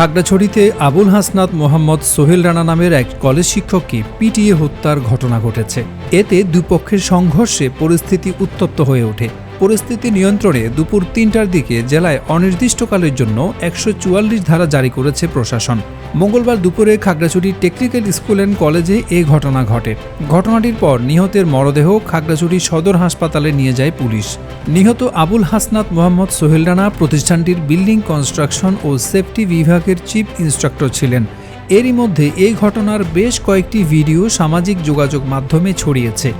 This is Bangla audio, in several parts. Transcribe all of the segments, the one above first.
খাগড়াছড়িতে আবুল হাসনাত মোহাম্মদ সোহেল রানা নামের এক কলেজ শিক্ষককে পিটিয়ে হত্যার ঘটনা ঘটেছে। এতে দুপক্ষের সংঘর্ষে পরিস্থিতি উত্তপ্ত হয়ে ওঠে। পরিস্থিতি নিয়ন্ত্রণে দুপুর তিনটার দিকে জেলায় অনির্দিষ্টকালের জন্য একশো চুয়াল্লিশ ধারা জারি করেছে প্রশাসন। মঙ্গলবার দুপুরে খাগড়াছড়ি টেকনিক্যাল স্কুল অ্যান্ড কলেজে এ ঘটনা ঘটে। ঘটনাটির পর নিহতের মরদেহ খাগড়াছড়ি সদর হাসপাতালে নিয়ে যায় পুলিশ। নিহত আবুল হাসনাত মোহাম্মদ সোহেল রানা প্রতিষ্ঠানটির বিল্ডিং কনস্ট্রাকশন ও সেফটি বিভাগের চিফ ইন্সট্রাক্টর ছিলেন। এরই মধ্যে এই ঘটনার বেশ কয়েকটি ভিডিও সামাজিক যোগাযোগ মাধ্যমে ছড়িয়েছে।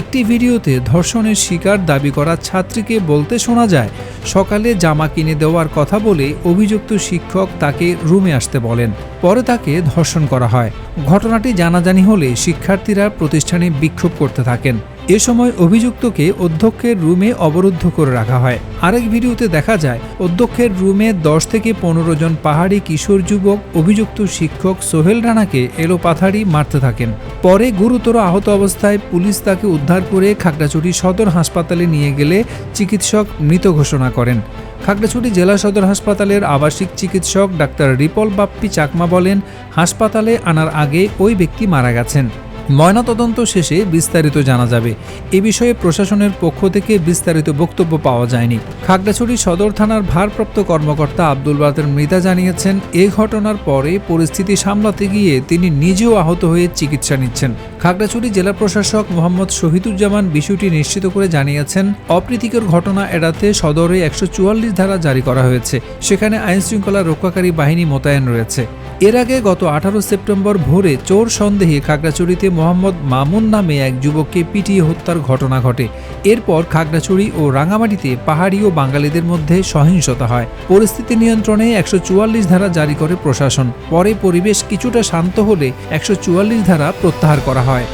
একটি ভিডিওতে ধর্ষণের শিকার দাবি করা ছাত্রীকে বলতে শোনা যায়, সকালে জামা কিনে দেওয়ার কথা বলে অভিযুক্ত শিক্ষক তাকে রুমে আসতে বলেন। পরে তাকে ধর্ষণ করা হয়। ঘটনাটি জানাজানি হলে শিক্ষার্থীরা প্রতিষ্ঠানে বিক্ষোভ করতে থাকেন। এ সময় অভিযুক্তকে অধ্যক্ষের রুমে অবরুদ্ধ করে রাখা হয়। আরেক ভিডিওতে দেখা যায়, অধ্যক্ষের রুমে দশ থেকে পনেরো জন পাহাড়ি কিশোর যুবক, অভিযুক্ত শিক্ষক সোহেল রানাকে এলোপাথাড়ি মারতে থাকেন। পরে গুরুতর আহত অবস্থায় পুলিশ তাকে উদ্ধার করে খাগড়াছড়ি সদর হাসপাতালে নিয়ে গেলে চিকিৎসক মৃত ঘোষণা করেন। খাগড়াছড়ি জেলা সদর হাসপাতালের আবাসিক চিকিৎসক ডাক্তার রিপল বাপ্পি চাকমা বলেন, হাসপাতালে আনার আগে ওই ব্যক্তি মারা গেছেন। ময়নাতদন্ত শেষে বিস্তারিত জানা যাবে। এ বিষয়ে প্রশাসনের পক্ষ থেকে বিস্তারিত বক্তব্য পাওয়া যায়নি। খাগড়াছড়ি সদর থানার ভারপ্রাপ্ত কর্মকর্তা আব্দুল বাতের মৃতা জানিয়েছেন, এ ঘটনার পরে পরিস্থিতি সামলাতে গিয়ে তিনি নিজেও আহত হয়ে চিকিৎসা নিচ্ছেন। খাগড়াছড়ি জেলা প্রশাসক মোহাম্মদ শহীদুজ্জামান বিষয়টি নিশ্চিত করে জানিয়েছেন, অপ্রীতিকর ঘটনা এড়াতে সদরে একশো চুয়াল্লিশ ধারা জারি করা হয়েছে। সেখানে আইনশৃঙ্খলা রক্ষাকারী বাহিনী মোতায়েন রয়েছে। এর আগে গত আঠারো সেপ্টেম্বর ভোরে চোর সন্দেহে খাগড়াছড়িতে মোহাম্মদ মামুন নামে এক যুবককে পিটিয়ে হত্যার ঘটনা ঘটে। এরপর খাগড়াছড়ি ও রাঙামাটিতে পাহাড়ি ও বাঙালিদের মধ্যে সহিংসতা হয়। পরিস্থিতি নিয়ন্ত্রণে একশো চুয়াল্লিশ ধারা জারি করে প্রশাসন। পরে পরিবেশ কিছুটা শান্ত হলে একশো চুয়াল্লিশ ধারা প্রত্যাহার করা হয়।